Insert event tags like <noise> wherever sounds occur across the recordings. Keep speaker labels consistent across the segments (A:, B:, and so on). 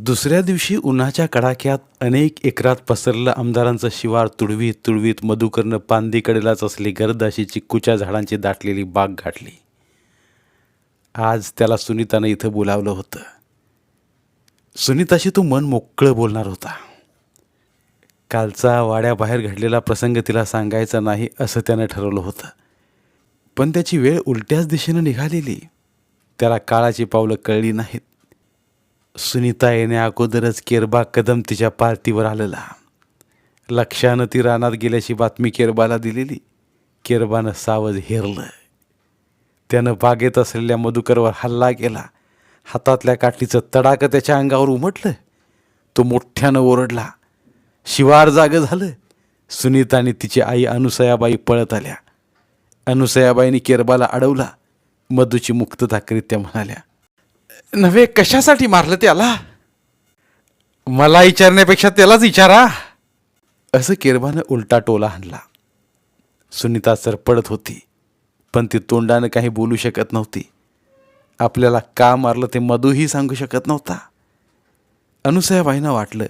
A: दुसऱ्या दिवशी उन्हाच्या कडाक्यात अनेक एकरात पसरलं आमदारांचं शिवार तुडवीत तुडवीत मधुकरनं पांदीकडेलाच असली गर्द अशी चिक्कूच्या झाडांची दाटलेली बाग गाठली. आज त्याला सुनीतानं इथं बोलावलं होतं. सुनीताशी तो मन मोकळं बोलणार होता. कालचा वाड्याबाहेर घडलेला प्रसंग तिला सांगायचा नाही असं त्यानं ठरवलं होतं. पण त्याची वेळ उलट्याच दिशेनं निघालेली. त्याला काळाची पावलं कळली नाहीत. सुनीता येण्या अगोदरच केरबा कदम तिच्या पार्टीवर आलेला. लक्षानं ती रानात गेल्याची बातमी केरबाला दिलेली. केरबानं सावज हेरलं. त्यानं बागेत असलेल्या मधुकरवर हल्ला केला. हातातल्या काठीचं तडाकं त्याच्या अंगावर उमटलं. तो मोठ्यानं ओरडला. शिवार जागं झालं. सुनीता आणि तिची आई अनुसयाबाई पळत आल्या. अनुसयाबाईंनी केरबाला अडवला. मधूची मुक्तता करीत त्या म्हणाल्या नव्हे कशासाठी मारलं त्याला? मला विचारण्यापेक्षा त्यालाच विचारा. असं किरबानं उलटा टोला आणला. सुनीता सरपडत होती पण ती तोंडानं काही बोलू शकत नव्हती. आपल्याला का मारलं ते मधूही सांगू शकत नव्हता. अनुसयाबाईंना वाटलं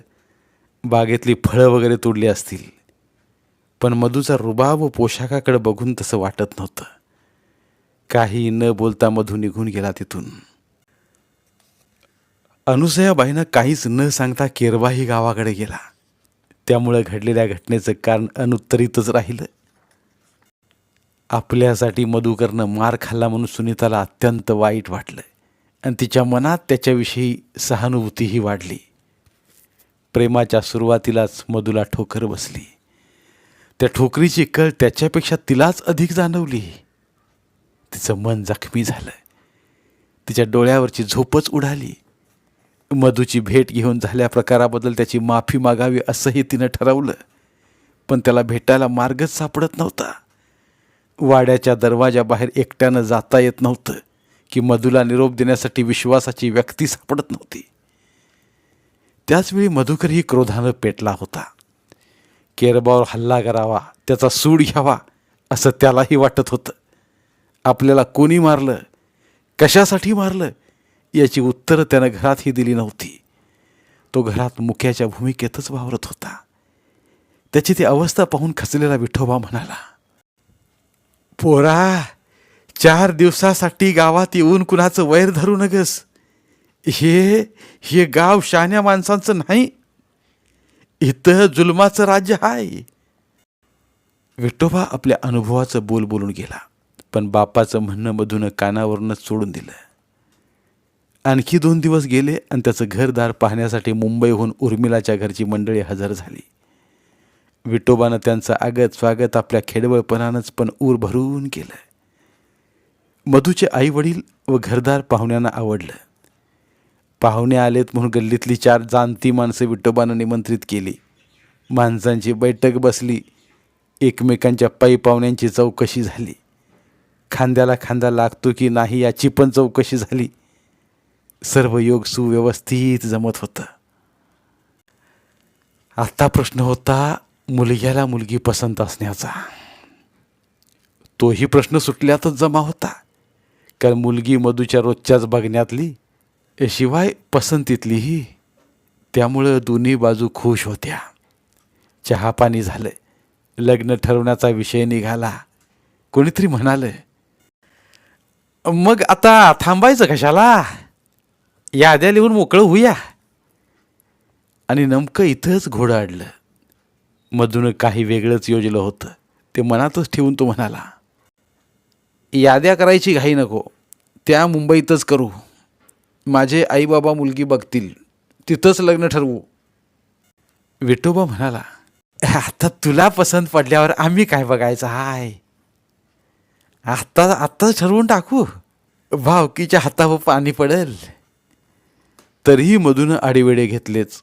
A: बागेतली फळं वगैरे तोडली असतील पण मधूचा रुबाब व पोशाखाकडे बघून तसं वाटत नव्हतं. काही न बोलता मधू निघून गेला तिथून. अनुसयाबाईनं काहीच न सांगता केरबाही गावाकडे गेला. त्यामुळं घडलेल्या घटनेचं कारण अनुत्तरितच राहिलं. आपल्यासाठी मधुकरनं मार खाल्ला म्हणून सुनीताला अत्यंत वाईट वाटलं आणि तिच्या मनात त्याच्याविषयी सहानुभूतीही वाढली. प्रेमाच्या सुरुवातीलाच मधुला ठोकर बसली. त्या ठोकरीची कळ त्याच्यापेक्षा तिलाच अधिक जाणवली. तिचं मन जखमी झालं. तिच्या डोळ्यावरची झोपच उडाली. मधूची भेट घेऊन झाल्या प्रकाराबद्दल त्याची माफी मागावी असंही तिनं ठरवलं. पण त्याला भेटायला मार्गच सापडत नव्हता. वाड्याच्या दरवाजाबाहेर एकट्यानं जाता येत नव्हतं की मधूला निरोप देण्यासाठी विश्वासाची व्यक्ती सापडत नव्हती. त्याचवेळी मधुकरही क्रोधानं पेटला होता. केरबावर हल्ला करावा त्याचा सूड घ्यावा असं त्यालाही वाटत होतं. आपल्याला कोणी मारलं? कशासाठी मारलं? याची उत्तरं त्यानं घरातही दिली नव्हती. तो घरात मुख्याच्या भूमिकेतच वावरत होता. त्याची ती अवस्था पाहून खचलेला विठोबा म्हणाला पोरा चार दिवसासाठी गावात येऊन कुणाचं वैर धरू नगस. हे हे गाव शहाण्या माणसांचं नाही. इथं जुलमाचं राज्य आहे विठोबा आपल्या अनुभवाचं बोल बोलून गेला पण बापाचं म्हणणं मधून कानावरूनच सोडून दिलं. आणखी दोन दिवस गेले आणि त्याचं घरदार पाहण्यासाठी मुंबईहून उर्मिलाच्या घरची मंडळी हजर झाली. विठोबानं त्यांचं आगत स्वागत आपल्या खेडवळपणानंच पण ऊर भरून केलं. मधूचे आई वडील व घरदार पाहुण्यांना आवडलं. पाहुणे आलेत म्हणून गल्लीतली चार जाणती माणसं विठोबानं निमंत्रित केली. माणसांची बैठक बसली. एकमेकांच्या पायी पाहुण्यांची चौकशी झाली. खांद्याला खांदा लागतो की नाही याची पण चौकशी झाली. सर्व योग सुव्यवस्थित जमत होतं. आता प्रश्न होता मुलग्याला मुलगी पसंत असण्याचा. तोही प्रश्न सुटल्यातच जमा होता. कारण मुलगी मधूच्या रोजच्याच बघण्यातली शिवाय पसंतीतलीही. त्यामुळं दोन्ही बाजू खुश होत्या. चहापाणी झालं. लग्न ठरवण्याचा विषय निघाला. कोणीतरी म्हणालं मग आता थांबायचं कशाला? याद्या लिहून मोकळं होऊया. आणि नेमकं इथंच घोडं अडलं मधून काही वेगळंच योजलं होतं. ते मनातच ठेवून तो म्हणाला याद्या करायची घाई नको. त्या मुंबईतच करू. माझे आईबाबा मुलगी बघतील. तिथंच लग्न ठरवू. विठोबा म्हणाला आता तुला पसंत पडल्यावर आम्ही काय बघायचं? हाय. आत्ता आत्ताच ठरवून टाकू. भावकीच्या हातावर पाणी पडेल. तरीही मधून आडीवेडे घेतलेच.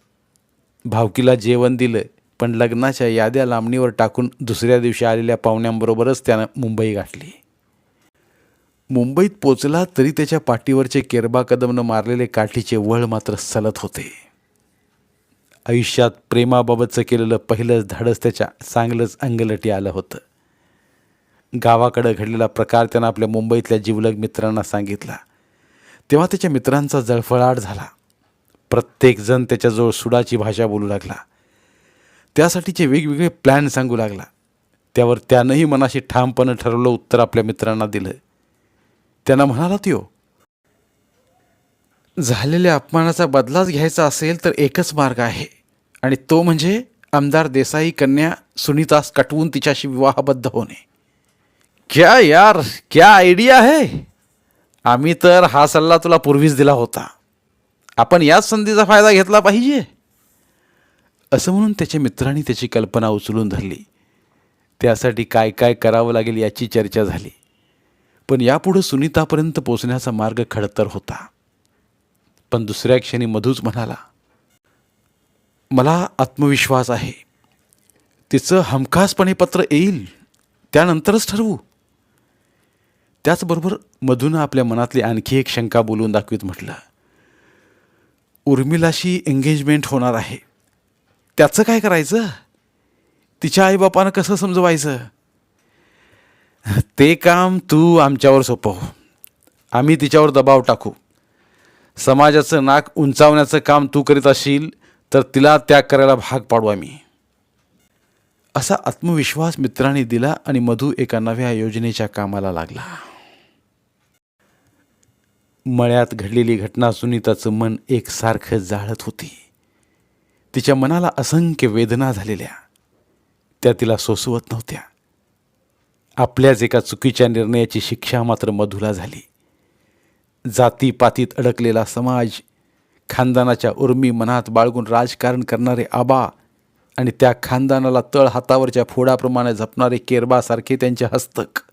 A: भावकीला जेवण दिलं पण लग्नाच्या याद्या लांबणीवर टाकून दुसऱ्या दिवशी आलेल्या पाहुण्यांबरोबरच त्यानं मुंबई गाठली. मुंबईत पोचला तरी त्याच्या पाठीवरचे केरबा कदमनं मारलेले काठीचे वळ मात्र सलत होते. आयुष्यात प्रेमाबाबतचं केलेलं पहिलंच धाडस त्याच्या चांगलंच अंगलटी आलं होतं. गावाकडं घडलेला प्रकार त्यानं आपल्या मुंबईतल्या जिवलग मित्रांना सांगितला. तेव्हा त्याच्या मित्रांचा जळफळाट झाला. प्रत्येकजण त्याच्याजवळ सुडाची भाषा बोलू लागला. त्यासाठीचे वेगवेगळे प्लॅन सांगू लागला. त्यावर त्यानंही मनाशी ठामपणे ठरवलं उत्तर आपल्या मित्रांना दिलं. त्यांना म्हणाला त्यो झालेल्या अपमानाचा बदलाच घ्यायचा असेल तर एकच मार्ग आहे. आणि तो म्हणजे आमदार देसाई कन्या सुनीतास कटवून तिच्याशी विवाहबद्ध होणे. क्या यार क्या आयडिया आहे आम्ही तर हा सल्ला तुला पूर्वीच दिला होता. आपण याच संधीचा फायदा घेतला पाहिजे. असं म्हणून त्याच्या मित्रांनी त्याची कल्पना उचलून धरली. त्यासाठी काय काय करावं लागेल याची चर्चा झाली. पण यापुढं सुनीतापर्यंत पोचण्याचा मार्ग खडतर होता. पण दुसऱ्या क्षणी मधूच म्हणाला मला आत्मविश्वास आहे. तिचं हमखासपणे पत्र येईल. त्यानंतरच ठरवू. त्याचबरोबर मधून आपल्या मनातली आणखी एक शंका बोलून दाखवीत म्हटलं उर्मिलाशी एंगेजमेंट होणार आहे. त्याचं काय करायचं? तिच्या आईबापानं कसं समजवायचं? ते काम तू आमच्यावर सोपव. आम्ही तिच्यावर दबाव टाकू. समाजाचं नाक उंचावण्याचं काम तू करीत असशील तर तिला त्याग करायला भाग पाडू आम्ही. असा आत्मविश्वास मित्रांनी दिला आणि मधू एका नव्या योजनेच्या कामाला लागला. मळ्यात घडलेली घटना सुनीताचं मन एकसारखं जाळत होती. तिच्या मनाला असंख्य वेदना झालेल्या. त्या तिला सोसवत नव्हत्या. आपल्याच एका चुकीच्या निर्णयाची शिक्षा मात्र मधुला झाली. जातीपातीत अडकलेला समाज खानदानाच्या उर्मी मनात बाळगून राजकारण करणारे आबा आणि त्या खानदानाला तळ हातावरच्या फोडाप्रमाणे जपणारे केरबासारखे त्यांचे हस्तक.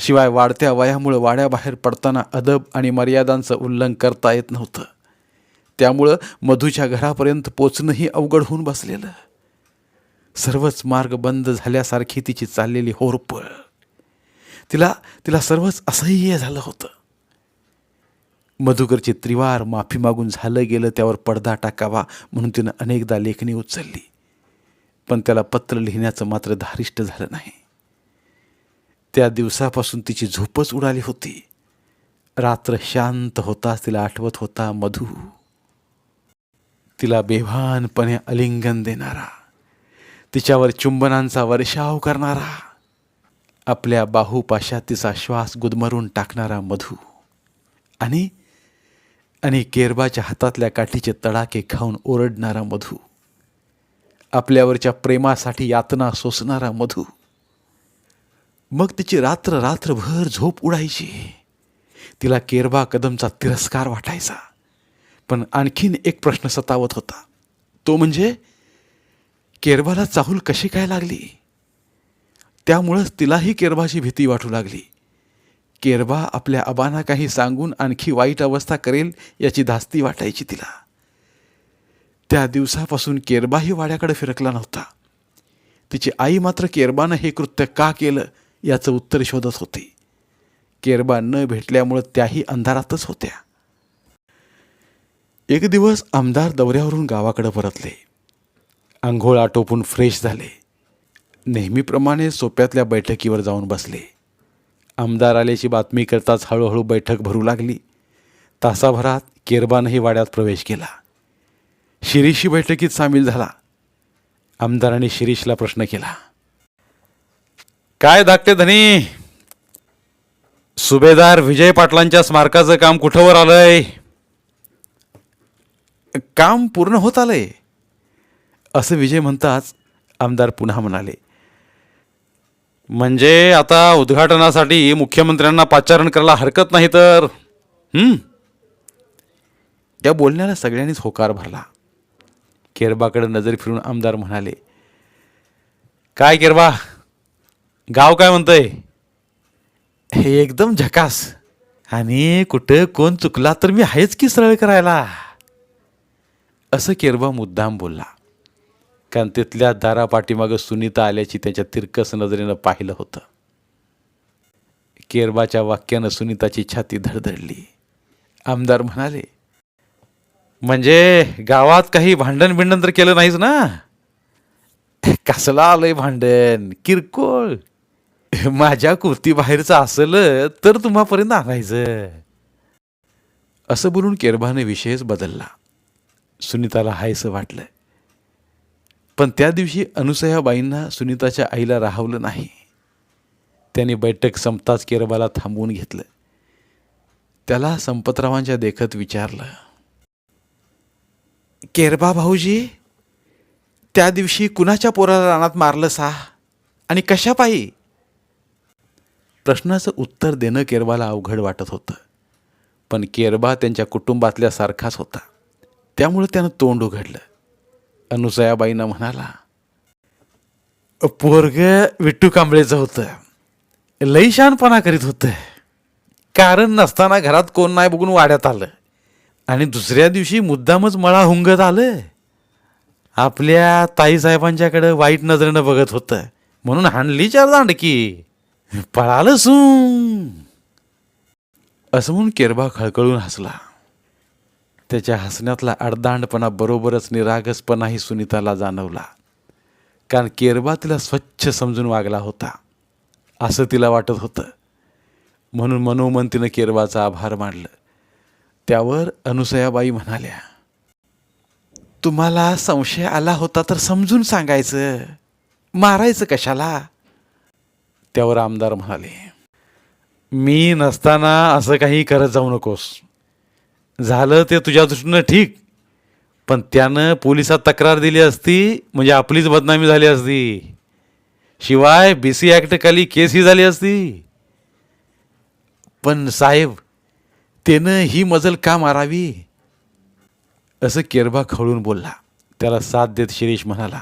A: शिवाय वाढत्या वयामुळं वाड्याबाहेर पडताना अदब आणि मर्यादांचं उल्लंघन करता येत नव्हतं. त्यामुळं मधूच्या घरापर्यंत पोचणंही अवघड होऊन बसलेलं. सर्वच मार्ग बंद झाल्यासारखी तिची चाललेली होरपळ. तिला तिला सर्वच असह्य झालं होतं. मधुकरची त्रिवार माफी मागून झालं गेलं त्यावर पडदा टाकावा म्हणून तिनं अनेकदा लेखणी उचलली. पण त्याला पत्र लिहिण्याचं मात्र धारिष्ट झालं नाही. त्या दिवसापासून तिची झोपच उडाली होती. रात्र शांत होताच तिला आठवत होता मधू. तिला बेभानपणे अलिंगन देणारा तिच्यावर चुंबनांचा वर्षाव करणारा आपल्या बाहुपाशात तिचा श्वास गुदमरून टाकणारा मधू. आणि आणि केरबाच्या हातातल्या काठीचे तडाके खाऊन ओरडणारा मधू. आपल्यावरच्या प्रेमासाठी यातना सोसणारा मधू. मग तिची रात्र रात्रभर झोप उडायची. तिला केरबा कदमचा तिरस्कार वाटायचा. पण आणखीन एक प्रश्न सतावत होता. तो म्हणजे केरबाला चाहूल कशी काय लागली? त्यामुळंच तिलाही केरबाची भीती वाटू लागली. केरबा आपल्या आबांना काही सांगून आणखी वाईट अवस्था करेल याची धास्ती वाटायची तिला. त्या दिवसापासून केरबाही वाड्याकडे फिरकला नव्हता. तिची आई मात्र केरबानं हे कृत्य का केलं याचं उत्तर शोधत होती. केरबा न भेटल्यामुळं त्याही अंधारातच होत्या. एक दिवस आमदार दौऱ्यावरून गावाकडे परतले. आंघोळ आटोपून फ्रेश झाले. नेहमीप्रमाणे सोप्यातल्या बैठकीवर जाऊन बसले. आमदार आल्याची बातमी करताच हळूहळू बैठक भरू लागली. तासाभरात केरबानही वाड्यात प्रवेश केला. शिरीषी बैठकीत सामील झाला. आमदारांनी शिरीषला प्रश्न केला. काय धाकटे धनी? सुभेदार विजय पाटलांच्या स्मारकाचं काम कुठंवर आलंय? काम पूर्ण होत आलंय. असं विजय म्हणताच आमदार पुन्हा म्हणाले. म्हणजे आता उद्घाटनासाठी मुख्यमंत्र्यांना पाचारण करायला हरकत नाही तर? या बोलण्याला सगळ्यांनीच होकार भरला. केरबाकडे नजर फिरून आमदार म्हणाले काय केरबा? गाव काय म्हणतंय? हे एकदम झकास. आणि कुठं कोण चुकला तर मी आहेच की सरळ करायला असं केरबा मुद्दाम बोलला. कारण तिथल्या दारापाठीमागं सुनीता आल्याची त्याच्या तिरकस नजरेनं पाहिलं होतं. केरबाच्या वाक्यानं सुनीताची छाती धडधडली. आमदार म्हणाले म्हणजे गावात काही भांडण बिंडण तर केलं नाहीच ना? कसला आलंय भांडण? किरकोळ. <laughs> माझ्या कुर्ती बाहेरचं असलं तर तुम्हापर्यंत आणायचं. असं बोलून केरबाने विषयच बदलला. सुनीताला हायसं वाटलं. पण त्या दिवशी अनुसयाबाईंना सुनीताच्या आईला राहवलं नाही. त्यांनी बैठक संपताच केरबाला थांबवून घेतलं. त्याला संपतरावांच्या देखत विचारलं केरबा भाऊजी त्या दिवशी कुणाच्या पोराला रानात मारलं सा? आणि कशा पायी प्रश्नाचं उत्तर देणं केरबाला अवघड वाटत होतं. पण केरबा त्यांच्या कुटुंबातल्या सारखाच होता. त्यामुळे त्यानं तोंड उघडलं. अनुसयाबाईंना म्हणाला पोरग विट्टू कांबळेचं होतं. लई करीत होतं. कारण नसताना घरात कोण नाही बघून वाड्यात आलं. आणि दुसऱ्या दिवशी मुद्दामच मळा हुंगत आलं. आपल्या ताईसाहेबांच्याकडं वाईट नजरेनं बघत होतं. म्हणून हाणली चार दांडकी. पळालं सून. असं म्हणून केरबा खळखळून हसला. त्याच्या हसण्यातला अडदांडपणा बरोबरच निरागसपणाही सुनीताला जाणवला. कारण केरबा तिला स्वच्छ समजून वागला होता. असं तिला वाटत होतं. म्हणून मनोमन तिनं केरबाचा आभार मानलं. त्यावर अनुसयाबाई म्हणाल्या तुम्हाला संशय आला होता तर समजून सांगायचं. मारायचं कशाला? त्यावर आमदार म्हणाले मी नसताना असं काही करत जाऊ नकोस. झालं ते तुझ्या दृष्टीनं ठीक पण त्यानं पोलिसात तक्रार दिली असती म्हणजे आपलीच बदनामी झाली असती. शिवाय बी सी ॲक्टखाली केसही झाली असती. पण साहेब त्यानं ही मजल का मारावी? असं केरबा खवळून बोलला. त्याला साथ देत शिरीष म्हणाला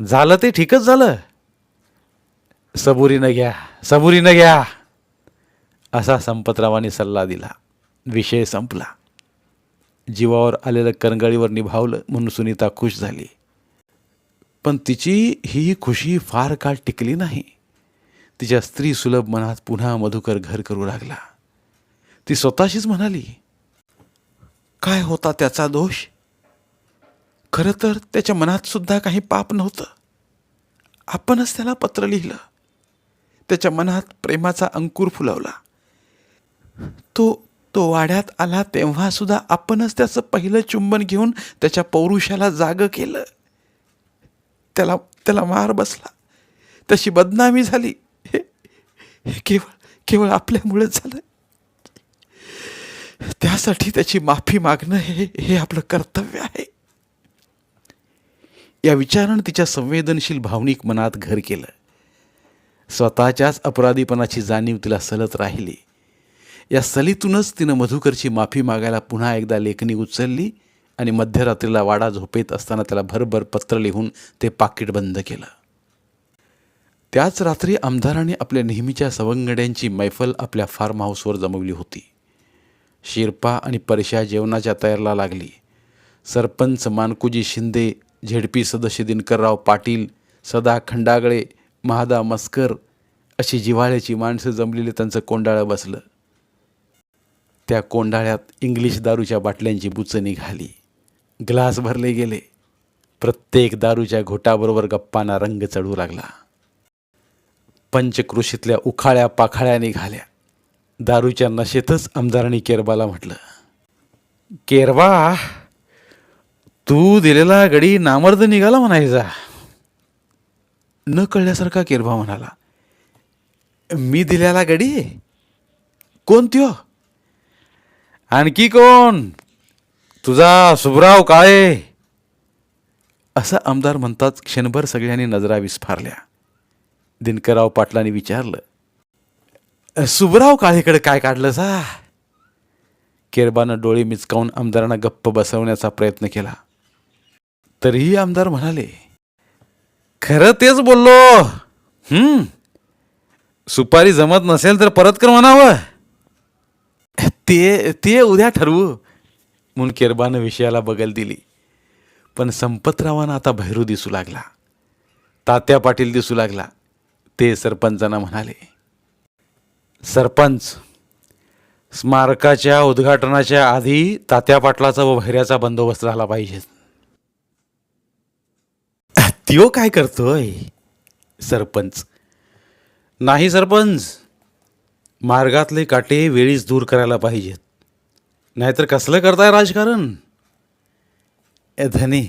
A: झालं ते ठीकच झालं. सबुरीनं घ्या सबुरीनं घ्या. असा संपतरावांनी सल्ला दिला. विषय संपला. जीवावर आलेलं करंगळीवर निभावलं म्हणून सुनीता खुश झाली. पण तिची ही खुशी फार काळ टिकली नाही. तिच्या स्त्री सुलभ मनात पुन्हा मधुकर घर करू लागला. ती स्वतःशीच म्हणाली काय होता त्याचा दोष? खरं तर त्याच्या मनात सुद्धा काही पाप नव्हतं. आपणच त्याला पत्र लिहिलं. त्याच्या मनात प्रेमाचा अंकुर फुलवला. तो तो वाड्यात आला तेव्हा सुद्धा आपणच त्याचं पहिलं चुंबन घेऊन त्याच्या पौरुषाला जाग केलं. त्याला त्याला मार बसला. तशी बदनामी झाली. हे हे केवळ केवळ आपल्यामुळेच झालं. त्यासाठी त्याची माफी मागणं हे हे आपलं कर्तव्य आहे. या विचारानं तिच्या संवेदनशील भावनिक मनात घर केलं. स्वतःच्याच अपराधीपणाची जाणीव तिला सलत राहिली. या सलीतूनच तिनं मधुकरची माफी मागायला पुन्हा एकदा लेखणी उचलली आणि मध्यरात्रीला वाडा झोपेत असताना त्याला भरभर पत्र लिहून ते पाकिट बंद केलं. त्याच रात्री आमदाराने आपल्या नेहमीच्या सवंगड्यांची मैफल आपल्या फार्म हाऊसवर जमवली होती. शिरपा आणि परशा जेवणाच्या तयारला लागली. सरपंच मानकुजी शिंदे झेडपी सदस्य दिनकरराव पाटील सदा खंडागळे महादा मस्कर अशी जिव्हाळ्याची माणसं जमलेली त्यांचं कोंडाळं बसलं. त्या कोंडाळ्यात इंग्लिश दारूच्या बाटल्यांची बुचं निघाली. ग्लास भरले गेले. प्रत्येक दारूच्या घोटाबरोबर गप्पांना रंग चढू लागला. पंचकृषीतल्या उखाळ्या पाखाळ्या निघाल्या. दारूच्या नशेतच आमदारांनी केरबाला म्हटलं. केरबा तू दिलेला गडी नामर्द निघाला म्हणायचा. न कळल्यासारखा केरबा म्हणाला मी दिल्याला गडी? कोण त्यो? आणखी कोण? तुझा सुभराव काळे असं आमदार म्हणतात क्षणभर सगळ्यांनी नजरा विस्फारल्या. दिनकरराव पाटलांनी विचारलं सुभराव काळेकडे काय काढलं सा केरबानं डोळे मिचकावून आमदारांना गप्प बसवण्याचा प्रयत्न केला. तरीही आमदार म्हणाले खरं तेच बोललो. हम्म. सुपारी जमत नसेल तर परत कर म्हणावं. ते ते उद्या ठरवू. म्हणून केरबानं विषयाला बगल दिली. पण संपतरावांना आता भैरू दिसू लागला. तात्या पाटील दिसू लागला. ते सरपंचांना म्हणाले सरपंच स्मारकाच्या उद्घाटनाच्या आधी तात्या पाटलाचा व भैऱ्याचा बंदोबस्त झाला पाहिजे त्यो काय करतोय? सरपंच. नाही सरपंच. मार्गातले काटे वेळीच दूर करायला पाहिजेत. नाहीतर कसलं करताय राजकारण? ए धनी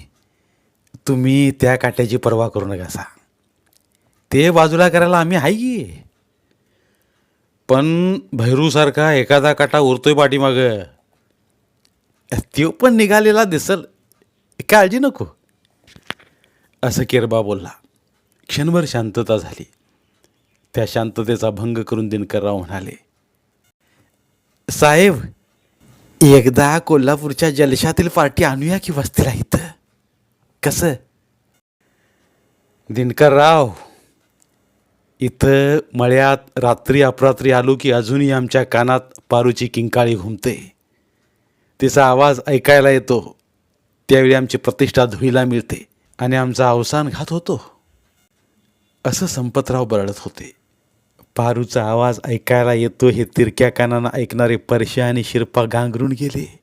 A: तुम्ही त्या काट्याची पर्वा करू नका ते बाजूला करायला आम्ही आहे की? पण भैरूसारखा एखादा काटा उरतोय पाठीमागं. तो पण निघालेला दिसल. काळजी नको. असं केरबा बोलला. क्षणभर शांतता झाली. त्या शांततेचा भंग करून दिनकरराव म्हणाले साहेब एकदा कोल्हापूरच्या जलशातील पार्टी आणूया की वस्तीला इथं? कसं? दिनकरराव इथं मळ्यात रात्री अपरात्री आलो की अजूनही आमच्या कानात पारूची किंकाळी घुमते. तिचा आवाज ऐकायला येतो. त्यावेळी आमची प्रतिष्ठा धुळीला मिळते. आणि आमचा अवसान घात होतो. असं संपतराव बरडत होते. पारूचा आवाज ऐकायला येतो हे तिरक्या कानानं ऐकणारे परशा आणि शिरपा गांगरून गेले.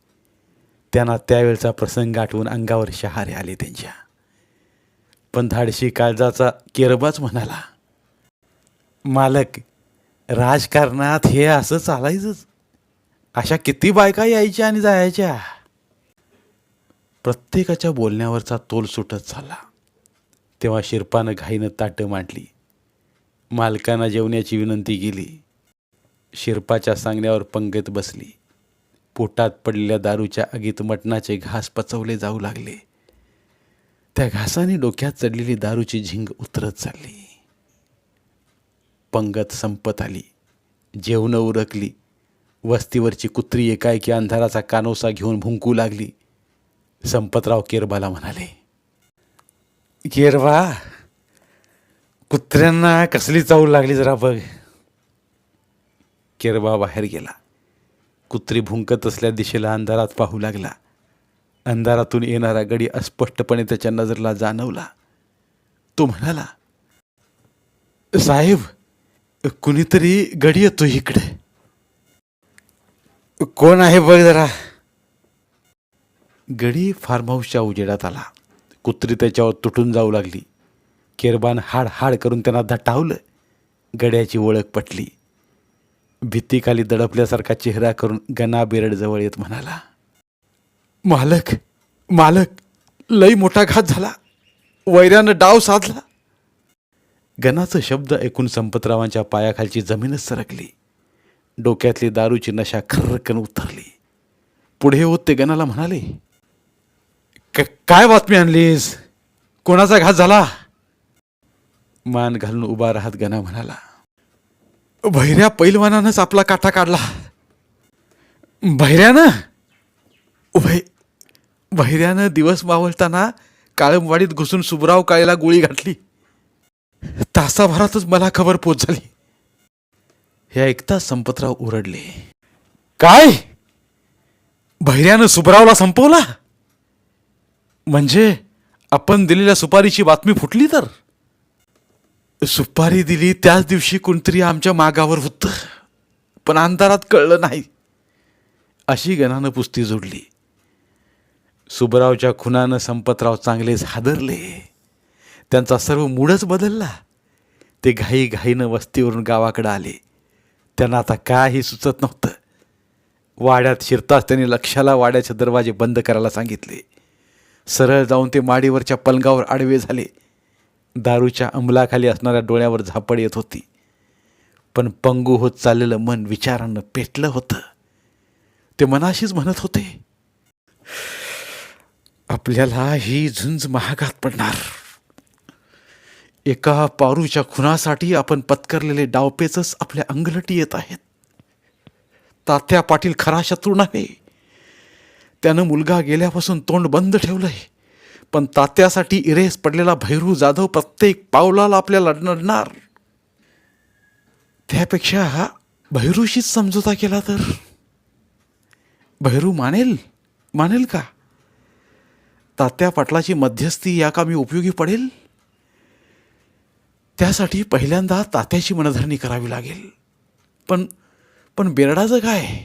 A: त्यांना त्यावेळचा प्रसंग आठवून अंगावर शहारे आले त्यांच्या. पण धाडशी काळजाचा केरबाच म्हणाला मालक राजकारणात हे असं चालायचंच. अशा किती बायका यायच्या आणि जायच्या? प्रत्येकाच्या बोलण्यावरचा तोल सुटत झाला. तेव्हा शिरपानं घाईनं ताटं मांडली. मालकांना जेवण्याची विनंती केली. शिरपाच्या सांगण्यावर पंगत बसली. पोटात पडलेल्या दारूच्या आगीत मटणाचे घास पचवले जाऊ लागले. त्या घासाने डोक्यात चढलेली दारूची झिंग उतरत चालली. पंगत संपत आली. जेवणं उरकली. वस्तीवरची कुत्री एकाएकी अंधाराचा कानोसा घेऊन भुंकू लागली. संपतराव केरबाला म्हणाले केरबा कुत्र्यांना कसली चावू लागली जरा बघ. केरबा बाहेर गेला. कुत्री भुंकत असल्या दिशेला अंधारात पाहू लागला. अंधारातून येणारा गडी अस्पष्टपणे त्याच्या नजरला जाणवला. तो म्हणाला साहेब कुणीतरी गडी येतो इकडे. कोण आहे बघ जरा. गडी फार्महाऊसच्या उजेडात आला. कुत्री त्याच्यावर तुटून जाऊ लागली. केरबान हाड हाड करून त्यांना दटावलं गड्याची ओळख पटली. भीतीखाली दडपल्यासारखा चेहरा करून गणा बिरडजवळ येत म्हणाला मालक मालक लई मोठा घात झाला. वैऱ्यानं डाव साधला. गणाचं शब्द ऐकून संपतरावांच्या पायाखालची जमीनच सरकली. डोक्यातली दारूची नशा खर्रकन उतरली. पुढे होत ते गणाला म्हणाले काय बातमी आणलीस? कोणाचा घात झाला? मान घालून उभा राहत गणा म्हणाला. भैऱ्या पैलवानानंच आपला काटा काढला. भैऱ्यानं भै भैऱ्यानं दिवस मावळताना काळमवाडीत घुसून सुबराव काळेला गोळी घातली. तासाभरातच मला खबर पोच झाली. हे ऐकता संपतराव ओरडले. काय? भैऱ्यानं सुबरावला संपवला? म्हणजे आपण दिलेल्या सुपारीची बातमी फुटली तर? सुपारी दिली त्याच दिवशी कोणतरी आमच्या मागावर होतं. पण अंधारात कळलं नाही. अशी गणानं पुस्ती जोडली. सुबरावच्या खुनानं संपतराव चांगलेच हादरले. त्यांचा सर्व मूडच बदलला. ते घाई घाईनं वस्तीवरून गावाकडे आले. त्यांना आता काही सुचत नव्हतं. वाड्यात शिरताच त्यांनी लक्षाला वाड्याचे दरवाजे बंद करायला सांगितले. सरळ जाऊन ते माडीवरच्या पलंगावर आडवे झाले. दारूच्या अंमलाखाली असणाऱ्या डोळ्यावर झापड येत होती. पण पंगू होत चाललेलं मन विचारानं पेटलं होतं. ते मनाशीच म्हणत होते आपल्याला ही झुंज महागात पडणार. एका पारूच्या खुनासाठी आपण पत्करलेले डावपेचच आपल्या अंगलटी येत आहेत. तात्या पाटील खरा शत्रू नव्हे. त्यानं मुलगा गेल्यापासून तोंड बंद ठेवलं आहे पण तात्यासाठी इरेस पडलेला भैरू जाधव प्रत्येक पावलाला आपल्याला लढणार त्यापेक्षा हा भैरूशीच समजोता केला तर? भैरू मानेल? मानेल का? तात्या पाटलाची मध्यस्थी या कामी उपयोगी पडेल? त्यासाठी पहिल्यांदा तात्याची मनधरणी करावी लागेल. पण पण बेरडाचं काय?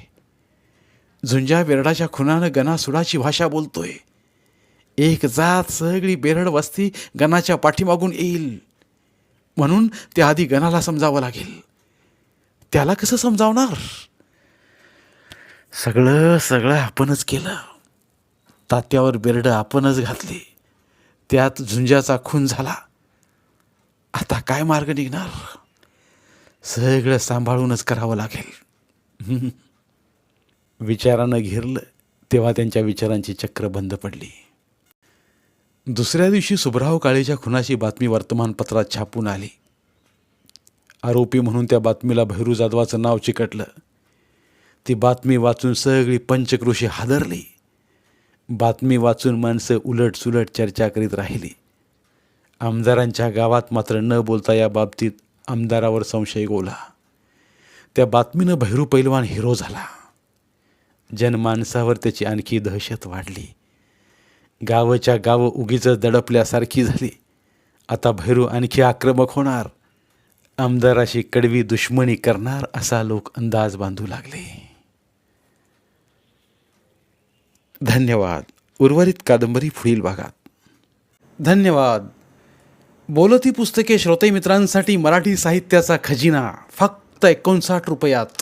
A: झुंजा बेरडाच्या खुनानं गणासुडाची भाषा बोलतोय. एक जात सगळी बेरड वस्ती गणाच्या पाठीमागून येईल. म्हणून त्याआधी आधी गणाला समजावं लागेल. त्याला कसं समजावणार? सगळं सगळं आपणच केलं. तात्यावर बेरडं आपणच घातली. त्यात झुंजाचा खून झाला. आता काय मार्ग निघणार? सगळं सांभाळूनच करावं लागेल. <laughs> विचारानं घेरलं तेव्हा त्यांच्या विचारांची चक्र बंद पडली. दुसऱ्या दिवशी सुभराव काळेच्या खुनाची बातमी वर्तमानपत्रात छापून आली. आरोपी म्हणून त्या बातमीला भैरू जाधवाचं नाव चिकटलं. ती बातमी वाचून सगळी पंचकृषी हादरली. बातमी वाचून माणसं उलट सुलट चर्चा करीत राहिली. आमदारांच्या गावात मात्र न बोलता या बाबतीत आमदारावर संशय गोला त्या बातमीनं भैरू पैलवान हिरो झाला. जनमानसावर त्याची आणखी दहशत वाढली. गावच्या गावं उगीच दडपल्यासारखी झाली. आता भैरू आणखी आक्रमक होणार. आमदाराशी कडवी दुश्मनी करणार असा लोक अंदाज बांधू लागले. धन्यवाद. उर्वरित कादंबरी पुढील भागात. धन्यवाद. बोलती पुस्तके श्रोते मित्रांसाठी मराठी साहित्याचा खजिना फक्त एकोणसाठ रुपयात.